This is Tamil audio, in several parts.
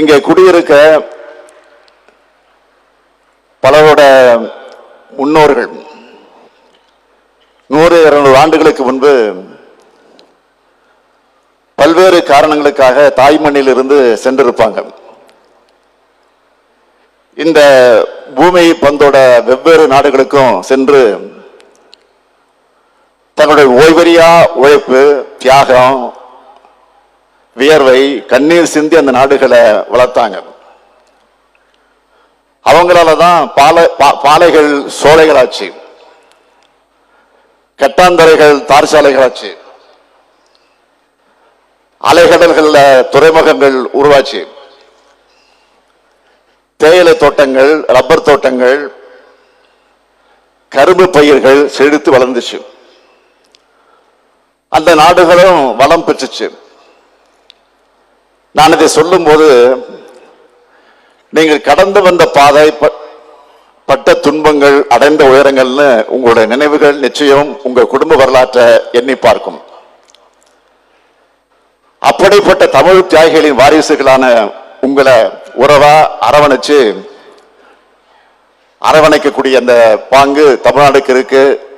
இங்கே குடியிருக்க பலரோட முன்னோர்கள் நூறு இருநூறு ஆண்டுகளுக்கு முன்பு பல்வேறு காரணங்களுக்காக தாய்மண்ணில் இருந்து சென்றிருப்பாங்க. இந்த பூமி பந்தோட வெவ்வேறு நாடுகளுக்கும் சென்று தங்களுடைய ஓய்வறியா உழைப்பு தியாகம் வியர்வை கண்ணீர் சிந்தி அந்த நாடுகளை வளர்த்தாங்க. அவங்களால தான் பாலை பாலைகள் சோலைகளாச்சு. கட்டாந்தரைகள் தார் சாலைகளாச்சு அலைகடல்கள்ல துறைமுகங்கள் உருவாச்சு. தேயிலை தோட்டங்கள் ரப்பர் தோட்டங்கள் கரும்பு பயிர்கள் செழித்து வளர்ந்துச்சு. அந்த நாடுகளும் வளம் பெற்றுச்சு. நான் இதை சொல்லும்போது நீங்கள் கடந்து வந்த பாதை பட்ட துன்பங்கள் அடைந்த உயரங்கள்னு உங்களுடைய நினைவுகள் நிச்சயம் உங்கள் குடும்ப வரலாற்றை எண்ணி பார்க்கும். அப்படிப்பட்ட தமிழ் தியாகிகளின் வாரிசுகளான உங்களை உறவா அரவணைச்சு அரவணைக்கக்கூடிய அந்த பாங்கு தமிழ்நாடுக்கு இருக்கு.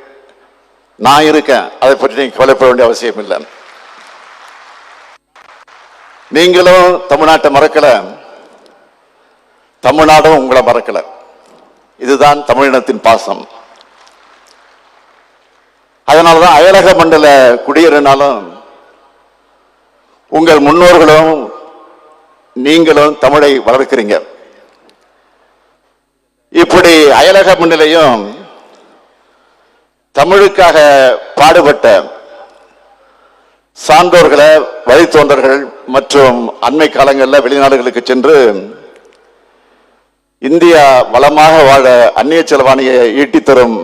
நான் இருக்கேன். அதை பற்றி நீங்க கவலைப்பட வேண்டிய அவசியம் இல்லை. நீங்களும் தமிழ்நாட்டை மறக்கல. தமிழ்நாடும் உங்களை மறக்கல. இதுதான் தமிழினத்தின் பாசம். அதனாலதான் அயலக மண்டல குடியேறினாலும் உங்கள் முன்னோர்களும் நீங்களும் தமிழை வளர்க்கிறீங்க. இப்படி அயலக முன்னிலையும் தமிழுக்காக பாடுபட்ட சான்றோர்களை வழித்தோன்றர்கள் மற்றும் அண்மை காலங்களில் வெளிநாடுகளுக்கு சென்று இந்தியா வளமாக வாழ அந்நிய செலவாணியை ஈட்டி தரும்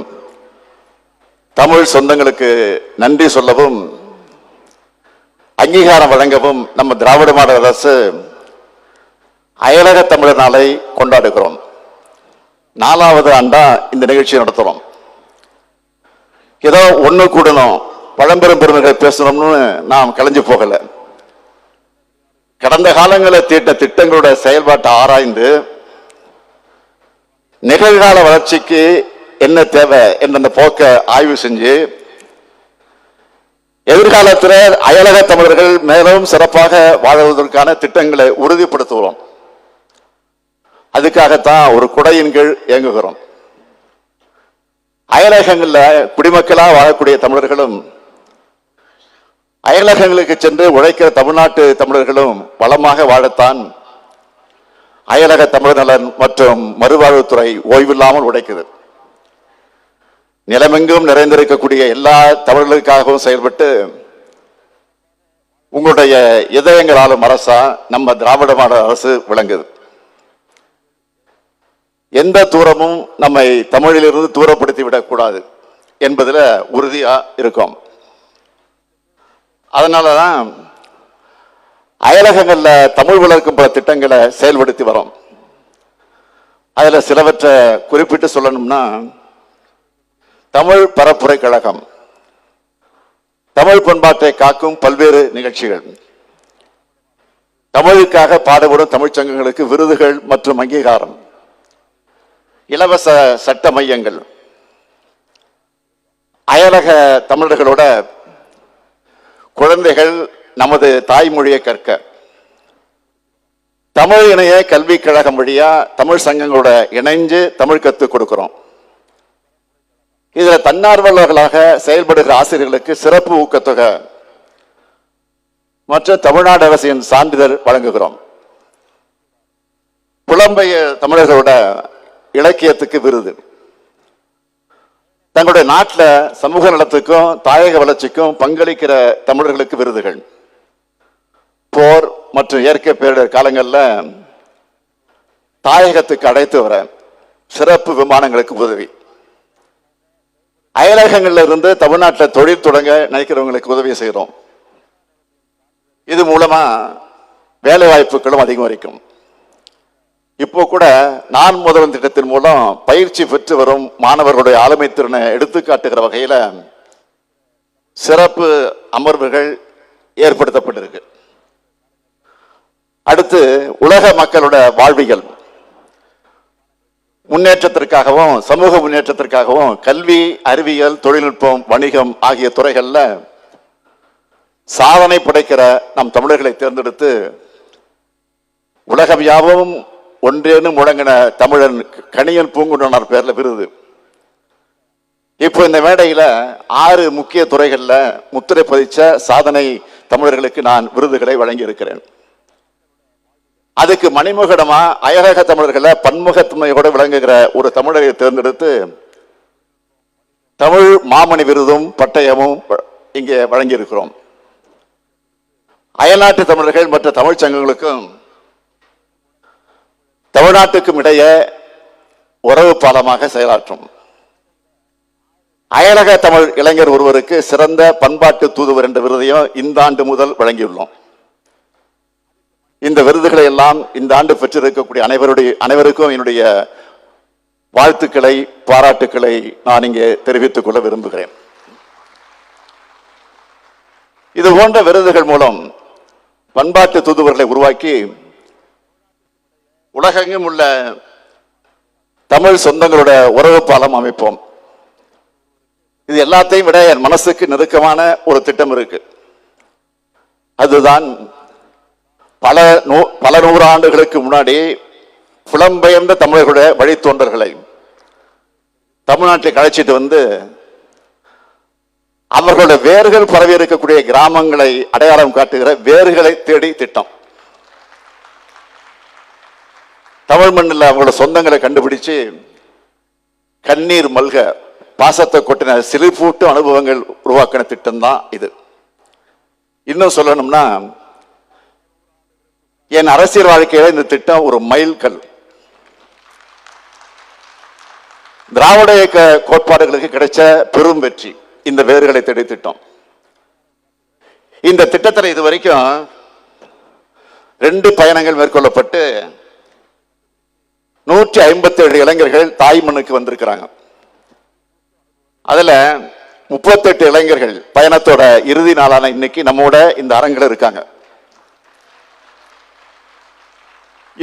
தமிழ் சொந்தங்களுக்கு நன்றி சொல்லவும் அங்கீகாரம் வழங்கவும் நம்ம திராவிட மாடல் அரசு அயலக தமிழர் நாளை கொண்டாடுகிறோம். நாலாவது ஆண்டா இந்த நிகழ்ச்சியை நடத்துறோம். ஏதோ ஒண்ணு கூடணும் பழம்பெரும் பெருமைகள் பேசணும்னு நாம் கலைஞ்சு போகல. கடந்த காலங்களில் தீட்ட திட்டங்களோட செயல்பாட்டை ஆராய்ந்து நிகழ்கால வளர்ச்சிக்கு என்ன தேவை என்ற அந்த போக்கை ஆய்வு செஞ்சு எதிர்காலத்தில் அயலக தமிழர்கள் மேலும் சிறப்பாக வாழ்வதற்கான திட்டங்களை உறுதிப்படுத்துகிறோம். அதுக்காகத்தான் ஒரு குடையின் கீழ் இயங்குகிறோம். அயலகங்களில் குடிமக்களாக வாழக்கூடிய தமிழர்களும் அயலகங்களுக்கு சென்று உழைக்கிற தமிழ்நாட்டு தமிழர்களும் பலமாக வாழத்தான் அயலக தமிழர் நலன் மற்றும் மறுவாழ்வுத்துறை ஓய்வில்லாமல் உழைக்குது. நிலமெங்கும் நிறைந்திருக்கக்கூடிய எல்லா தமிழர்களுக்காகவும் செயல்பட்டு உங்களுடைய இதயங்களாலும் அரசா நம்ம திராவிட மாடல் அரசு விளங்குது. எந்த தூரமும் நம்மை தமிழிலிருந்து தூரப்படுத்தி விடக்கூடாது என்பதில் உறுதியாக இருக்கும். அதனால தான் அயலகங்களில் தமிழ் வளர்க்கும் பல திட்டங்களை செயல்படுத்தி வரோம். அதில் சிலவற்றை குறிப்பிட்டு சொல்லணும்னா தமிழ் பரப்புரை கழகம் தமிழ் பண்பாட்டை காக்கும் பல்வேறு நிகழ்ச்சிகள் தமிழுக்காக பாடுபடும் தமிழ்ச் சங்கங்களுக்கு விருதுகள் மற்றும் அங்கீகாரம் இலவச சட்ட மையங்கள். அயலக தமிழர்களோட குழந்தைகள் நமது தாய்மொழியை கற்க. தமிழ் இணைய கல்விக் கழகம் வழியா தமிழ் சங்கங்களோட இணைஞ்சு தமிழ் கற்றுக் கொடுக்கிறோம். இதில் தன்னார்வலர்களாக செயல்படுகிற ஆசிரியர்களுக்கு சிறப்பு ஊக்கத்தொகை. மற்றும் தமிழ்நாடு அரசின் சான்றிதழ் வழங்குகிறோம். புலம்பெயர் தமிழர்களோட இலக்கியத்துக்கு விருது. தங்களுடைய நாட்டில் சமூக நலத்துக்கும் தாயக வளர்ச்சிக்கும் பங்களிக்கிற தமிழர்களுக்கு விருதுகள். போர் மற்றும் இயற்கை பேரிடர் காலங்களில் தாயகத்துக்கு அழைத்து வர சிறப்பு விமானங்களுக்கு உதவி. அயலகங்கள்ல இருந்து தமிழ்நாட்டில் தொழில் தொடங்க நினைக்கிறவங்களுக்கு உதவி செய்கிறோம் இது மூலமா வேலை வாய்ப்புகளும் அதிகரிக்கும். இப்போ கூட நான் முதல்வன் திட்டத்தின் மூலம் பயிற்சி பெற்று வரும் மாணவர்களுடைய ஆளுமை திறனை எடுத்துக்காட்டுகிற வகையில சிறப்பு அமர்வுகள் ஏற்படுத்தப்பட்டிருக்கு. அடுத்து உலக மக்களோட வாழ்வியல். முன்னேற்றத்திற்காகவும் சமூக முன்னேற்றத்திற்காகவும் கல்வி அறிவியல் தொழில்நுட்பம் வணிகம் ஆகிய துறைகள்ல சாதனை படைக்கிற நம் தமிழர்களை தேர்ந்தெடுத்து உலகம் யாவும் ஒன்றேன்னு முழங்கின தமிழன் கணியன் பூங்குன்றனார் பேரில் விருது. இப்போ இந்த மேடையில் ஆறு முக்கிய துறைகளில் முத்திரை பதிச்ச சாதனை தமிழர்களுக்கு நான் விருதுகளை வழங்கியிருக்கிறேன். அதுக்கு மணிமுகடமா அயலக தமிழர்களை பன்முகத்தன்மையோடு விளங்குகிற ஒரு தமிழரை தேர்ந்தெடுத்து தமிழ் மாமணி விருதும் பட்டயமும் இங்கே வழங்கியிருக்கிறோம். அயல்நாட்டு தமிழர்கள் மற்ற தமிழ்ச் சங்கங்களுக்கும் தமிழ்நாட்டுக்கும் இடையே உறவு பாலமாக செயலாற்றும். அயலக தமிழ் இளைஞர் ஒருவருக்கு சிறந்த பண்பாட்டு தூதுவர் என்ற விருதையும் இந்த ஆண்டு முதல் வழங்கியுள்ளோம். இந்த விருதுகளை எல்லாம் இந்த ஆண்டு பெற்றிருக்கக்கூடிய அனைவருடைய அனைவருக்கும் என்னுடைய வாழ்த்துக்களை பாராட்டுக்களை நான் இங்கே தெரிவித்துக் கொள்ள விரும்புகிறேன். இது போன்ற விருதுகள் மூலம் பண்பாட்டு தூதுவர்களை உருவாக்கி உலகெங்கும் உள்ள தமிழ் சொந்தங்களோட உறவு பாலம் அமைப்போம். இது எல்லாத்தையும் விட என் மனசுக்கு நெருக்கமான ஒரு திட்டம் இருக்கு. அதுதான் பல நூ பல நூறு ஆண்டுகளுக்கு முன்னாடி புலம்பெயர்ந்த தமிழர்களுடைய வழித்தோன்றர்களை தமிழ்நாட்டில் கழிச்சிட்டு வந்து அவர்களோட வேர்கள் பரவி இருக்கக்கூடிய கிராமங்களை அடையாளம் காட்டுகிற வேர்களை தேடி திட்டம். தமிழ் மண்ணில் அவங்களோட சொந்தங்களை கண்டுபிடிச்சு கண்ணீர் மல்க பாசத்தை கொட்டின சிலிர்ப்பூட்டும் அனுபவங்கள் உருவாக்கின திட்டம் தான் இது. இன்னும் சொல்லணும்னா என் அரசியல் வாழ்க்கையில் இந்த திட்டம் ஒரு மைல்கல் திராவிட இயக்க கோட்பாடுகளுக்கு கிடைச்ச பெரும் வெற்றி இந்த வேர்களை தேடி திட்டம். இந்த திட்டத்தில் இது வரைக்கும் ரெண்டு பயணங்கள் மேற்கொள்ளப்பட்டு நூற்றி ஐம்பத்தி ஏழு இளைஞர்கள் தாய் மண்ணுக்கு வந்திருக்கிறாங்க. அதுல முப்பத்தெட்டு இளைஞர்கள் பயணத்தோட இறுதி நாளான இன்னைக்கு நம்மோட இந்த அரங்கில் இருக்காங்க.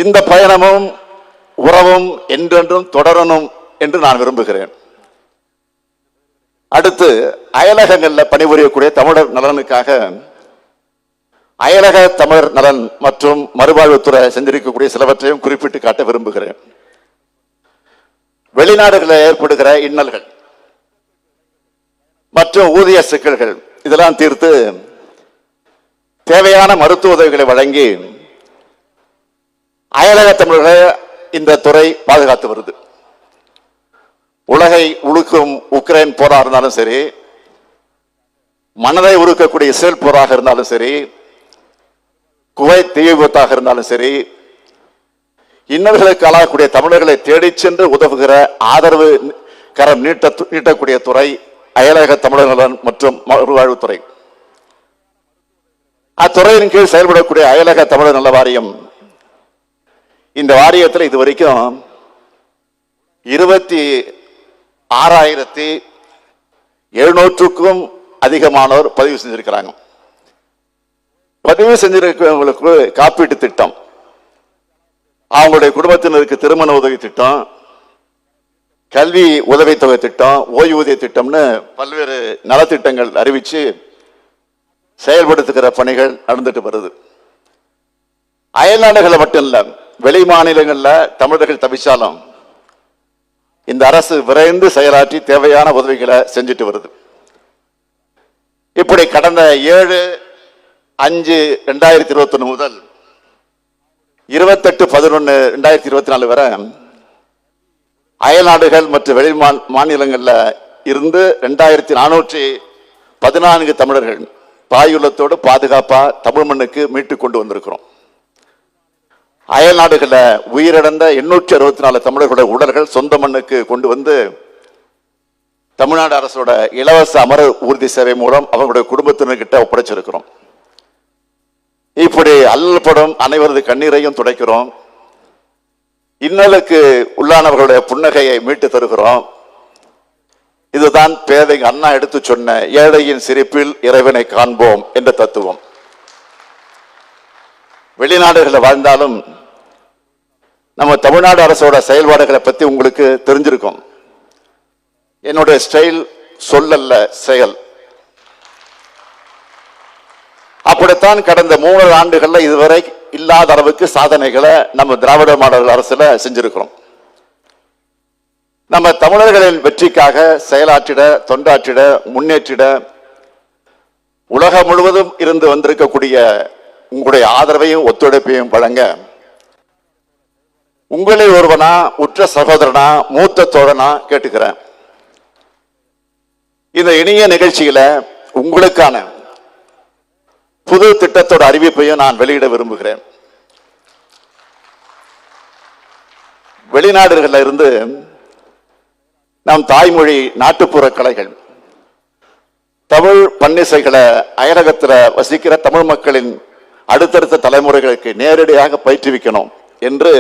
இந்த பயணமும் உறவும் என்றென்றும் தொடரணும் என்று நான் விரும்புகிறேன். அடுத்து அயலகங்கள்ல பணிபுரியக்கூடிய தமிழர் நலனுக்காக அயலக தமிழர் நலன் மற்றும் மறுவாழ்வுத்துறை செஞ்சிருக்கக்கூடிய சிலவற்றையும் குறிப்பிட்டு காட்ட விரும்புகிறேன். வெளிநாடுகளில் ஏற்படுகிற இன்னல்கள் மற்றும் ஊதிய சிக்கல்கள் இதெல்லாம் தீர்த்து தேவையான மருத்துவ உதவிகளை வழங்கி அயலக தமிழர்களை இந்த துறை பாதுகாத்து வருது. உலகை உழுக்கும் உக்ரைன் போரா இருந்தாலும் சரி மனதை உருக்கக்கூடிய இஸ்ரேல் போராக இருந்தாலும் சரி குவைத் தீ விபத்தாக இருந்தாலும் சரி இன்னல்களுக்கு ஆளாகக்கூடிய தமிழர்களை தேடிச் சென்று உதவுகிற ஆதரவு கரம் நீட்ட நீட்டக்கூடிய துறை அயலக தமிழர் நலன் மற்றும் மறுவாழ்வுத்துறை. அத்துறையின் கீழ் செயல்படக்கூடிய அயலக தமிழர் நல வாரியம். இந்த வாரியத்தில் இது வரைக்கும் இருபத்தி ஆறாயிரத்தி எழுநூற்றுக்கும் அதிகமானோர் பதிவு செஞ்சிருக்கிறாங்க. பதிவு செஞ்சிருக்கிறவங்களுக்கு காப்பீட்டு திட்டம். அவங்களுடைய குடும்பத்தினருக்கு திருமண உதவி திட்டம் கல்வி உதவித்தொகை திட்டம் ஓய்வூதிய திட்டம்னு பல்வேறு நலத்திட்டங்கள் அறிவித்து செயல்படுத்துகிற பணிகள் நடந்துட்டு வருது. அயல்நாடுகளில் மட்டும் இல்லை வெளி மாநிலங்களில் தமிழர்கள் தவிச்சாலும் இந்த அரசு விரைந்து செயலாற்றி தேவையான உதவிகளை செஞ்சுட்டு வருது. இப்படி கடந்த ஏழு அஞ்சு ரெண்டாயிரத்தி இருபத்தொன்று முதல் இருபத்தெட்டு பதினொன்று ரெண்டாயிரத்தி இருபத்தி நாலு வரை அயல்நாடுகள் மற்றும் வெளி மாநிலங்களில் இருந்து ரெண்டாயிரத்தி நானூற்றி பதினான்கு தமிழர்கள் பாயுள்ளத்தோடு பாதுகாப்பாக தமிழ் மண்ணுக்கு மீட்டு கொண்டு வந்திருக்கிறோம். அயல் நாடுகளில் உயிரிழந்த எண்ணூற்றி அறுபத்தி நாலு தமிழர்களுடைய உடல்கள் சொந்த மண்ணுக்கு கொண்டு வந்து தமிழ்நாடு அரசோட இலவச அமர ஊர்தி சேவை மூலம் அவங்களுடைய குடும்பத்தினர்கிட்ட ஒப்படைச்சிருக்கிறோம். இப்படி அல்லப்படும் அனைவரது கண்ணீரையும் துடைக்கிறோம். இன்னலுக்கு உள்ளானவர்களுடைய புன்னகையை மீட்டு தருகிறோம். இதுதான் பேதை அண்ணா எடுத்து சொன்ன ஏழையின் சிரிப்பில் இறைவனை காண்போம் என்ற தத்துவம். வெளிநாடுகளில் வாழ்ந்தாலும் நம்ம தமிழ்நாடு அரசோட செயல்பாடுகளை பற்றி உங்களுக்கு தெரிஞ்சிருக்கும். என்னுடைய ஸ்டைல் சொல்லல்ல செயல். அப்படித்தான் கடந்த மூணு ஆண்டுகள்ல இதுவரை இல்லாத அளவுக்கு சாதனைகளை நம்ம திராவிட மாடல் அரசுல செஞ்சிருக்கிறோம். நம்ம தமிழர்களின் வெற்றிக்காக செயலாற்றிட தொண்டாற்றிட முன்னேற்றிட உலகம் முழுவதும் இருந்து வந்திருக்கக்கூடிய உங்களுடைய ஆதரவையும் ஒத்துழைப்பையும் வழங்க உங்களை ஒருவனா உற்ற சகோதரனா மூத்த தோழனா கேட்டுக்கிறேன். இந்த இணைய நிகழ்ச்சியில உங்களுக்கான புது திட்டத்தோட அறிவிப்பையும் நான் வெளியிட விரும்புகிறேன். வெளிநாடுகளில் இருந்து நம் தாய்மொழி நாட்டுப்புற கலைகள் தமிழ் பன்னிசைகளை அயலகத்தில் வசிக்கிற தமிழ் மக்களின் அடுத்தடுத்த தலைமுறைகளுக்கு நேரடியாக பயிற்றுவிக்கணும் என்று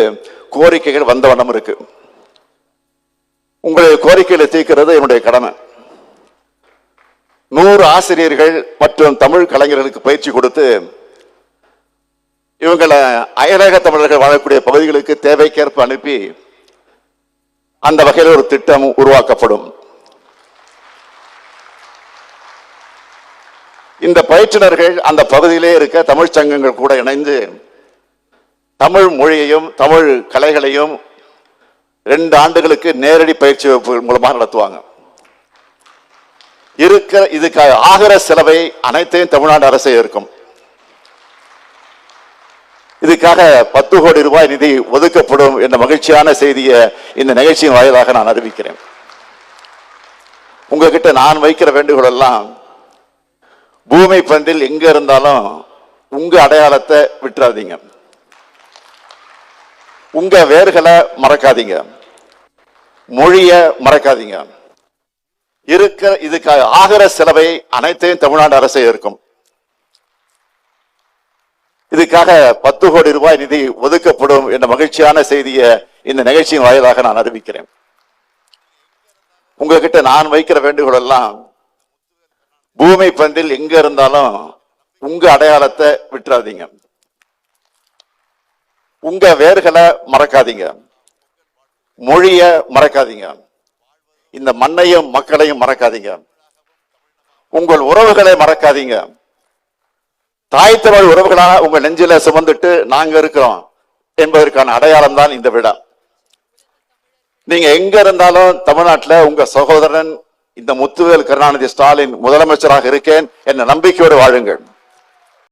கோரிக்கைகள் வந்த வண்ணம் இருக்கு. உங்களுடைய கோரிக்கைகளை தீர்க்கிறது என்னுடைய கடமை. நூறு ஆசிரியர்கள் மற்றும் தமிழ் கலைஞர்களுக்கு பயிற்சி கொடுத்து இவங்களை அயலக தமிழர்கள் வாழக்கூடிய பகுதிகளுக்கு தேவைக்கேற்ப அனுப்பி அந்த வகையில் ஒரு திட்டம் உருவாக்கப்படும். இந்த பயிற்றுனர்கள் அந்த பகுதியிலே இருக்க தமிழ் சங்கங்கள் கூட இணைந்து தமிழ் மொழியையும் தமிழ் கலைகளையும் ரெண்டு ஆண்டுகளுக்கு நேரடி பயிற்சி வகுப்புகள் மூலமாக நடத்துவாங்க. இருக்க இதுக்கு ஆகிற செலவை அனைத்தையும் தமிழ்நாடு அரசே இருக்கும் இதுக்காக பத்து கோடி ரூபாய் நிதி ஒதுக்கப்படும் என்ற மகிழ்ச்சியான செய்தியை இந்த நிகழ்ச்சியின் வாயிலாக நான் அறிவிக்கிறேன். உங்ககிட்ட நான் வைக்கிற வேண்டுகோள் எல்லாம் பூமி பந்தில் எங்க இருந்தாலும் உங்க அடையாளத்தை விட்டுறாதீங்க. உங்க வேர்களை மறக்காதீங்க. மொழிய மறக்காதீங்க. இருக்க இதுக்கு ஆகிற செலவை அனைத்தையும் தமிழ்நாடு அரசே இருக்கும் இதுக்காக பத்து கோடி ரூபாய் நிதி ஒதுக்கப்படும் என்ற மகிழ்ச்சியான செய்தியை இந்த நிகழ்ச்சியின் வாயிலாக நான் அறிவிக்கிறேன். உங்ககிட்ட நான் வைக்கிற வேண்டுகோள் எல்லாம் பூமி பந்தில் எங்க இருந்தாலும் உங்க அடையாளத்தை விட்டுறாதீங்க. உங்க வேர்களை மறக்காதீங்க. மொழிய மறக்காதீங்க. இந்த மண்ணையும் மக்களையும் மறக்காதீங்க. உங்கள் உறவுகளை மறக்காதீங்க. தாய் தமிழ் உறவுகளாக உங்க நெஞ்சில சுமந்துட்டு நாங்க இருக்கிறோம் என்பதற்கான அடையாளம் தான் இந்த விழா நீங்க எங்க இருந்தாலும் தமிழ்நாட்டில் உங்க சகோதரன் இந்த முத்துவேல் கருணாநிதி ஸ்டாலின் முதலமைச்சராக இருக்கேன் என்ற நம்பிக்கையோடு வாழுங்கள்.